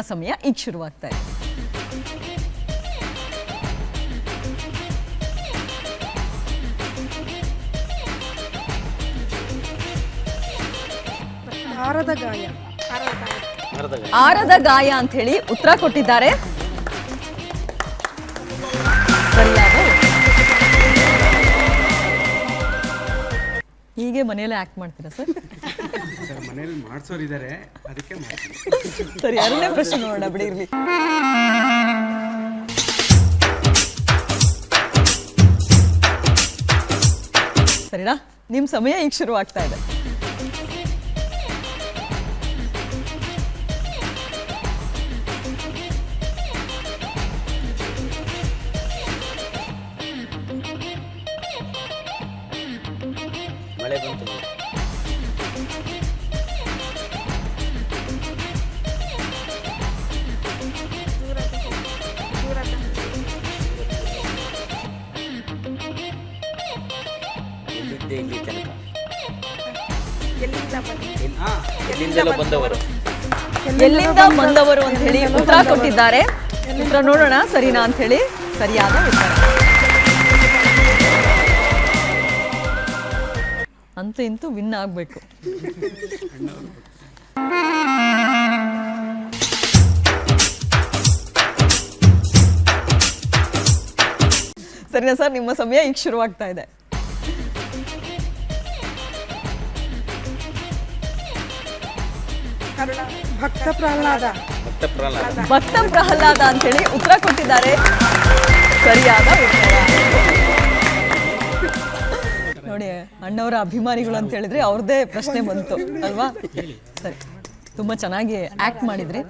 ಸಮಯ ಈಗ ಶುರುವಾಗ್ತಾ ಇದೆ. ಆರದ ಗಾಯ. ಆರದ ಗಾಯ ಅಂತ ಹೇಳಿ ಉತ್ತರ ಕೊಟ್ಟಿದ್ದಾರೆ. ಹೀಗೆ ಮನೆಯಲ್ಲೇ ಆಕ್ಟ್ ಮಾಡ್ತೀರಾ ಸರ್? ಸರ್ ಮನೇಲಿ ಮಾಡ್ಸೋರು ಇದ್ದಾರೆ ಅದಕ್ಕೆ ಮಾಡ್ತೀನಿ. ಸರಿ ಎರಡನೇ ಪ್ರಶ್ನೆ ನೋಡೋಣ ಬಿಡಿ ಇರ್ಲಿ. ಸರಿನಾ? ನಿಮ್ಮ ಸಮಯ ಈಗ ಶುರು ಆಗ್ತಾ ಇದೆ. ಮಳೆ ಬಂತು. ಎಲ್ಲಿದ್ದೆ ಇಲ್ಲಿ ತನಕ ಎಲ್ಲಿಂದ ಎಲ್ಲಿಂದಲೋ ಬಂದವರು. ಎಲ್ಲಿಂದ ಬಂದವರು ಅಂತ ಹೇಳಿ ಉತ್ತರ ಕೊಟ್ಟಿದ್ದಾರೆ. ಉತ್ತರ ನೋಡೋಣ ಸರಿನಾ ಅಂತ ಹೇಳಿ ಸರಿಯಾದ ಉತ್ತರ. ಅಂತೂ ಇಂತೂ ವಿನ್ ಆಗ್ಬೇಕು. ಸರಿನಾ ಸರ್ ನಿಮ್ಮ ಸಮಯ ಈಗ ಶುರುವಾಗ್ತಾ ಇದೆ. ಕರುಣ ಭಕ್ತ ಪ್ರಹ್ಲಾದ. ಭಕ್ತ ಪ್ರಹ್ಲಾದ. ಭಕ್ತ ಪ್ರಹ್ಲಾದ ಅಂತ ಹೇಳಿ ಉತ್ತರ ಕೊಟ್ಟಿದ್ದಾರೆ. ಸರಿಯಾದ ಉತ್ತರ. ನೋಡಿ ಅಣ್ಣವರ ಅಭಿಮಾನಿಗಳು ಅಂತ ಹೇಳಿದ್ರೆ ಅವ್ರದ್ದೇ ಪ್ರಶ್ನೆ ಬಂತು ಅಲ್ವಾ? ಸರಿ ತುಂಬಾ ಚೆನ್ನಾಗಿ ಆಕ್ಟ್ ಮಾಡಿದ್ರಿ.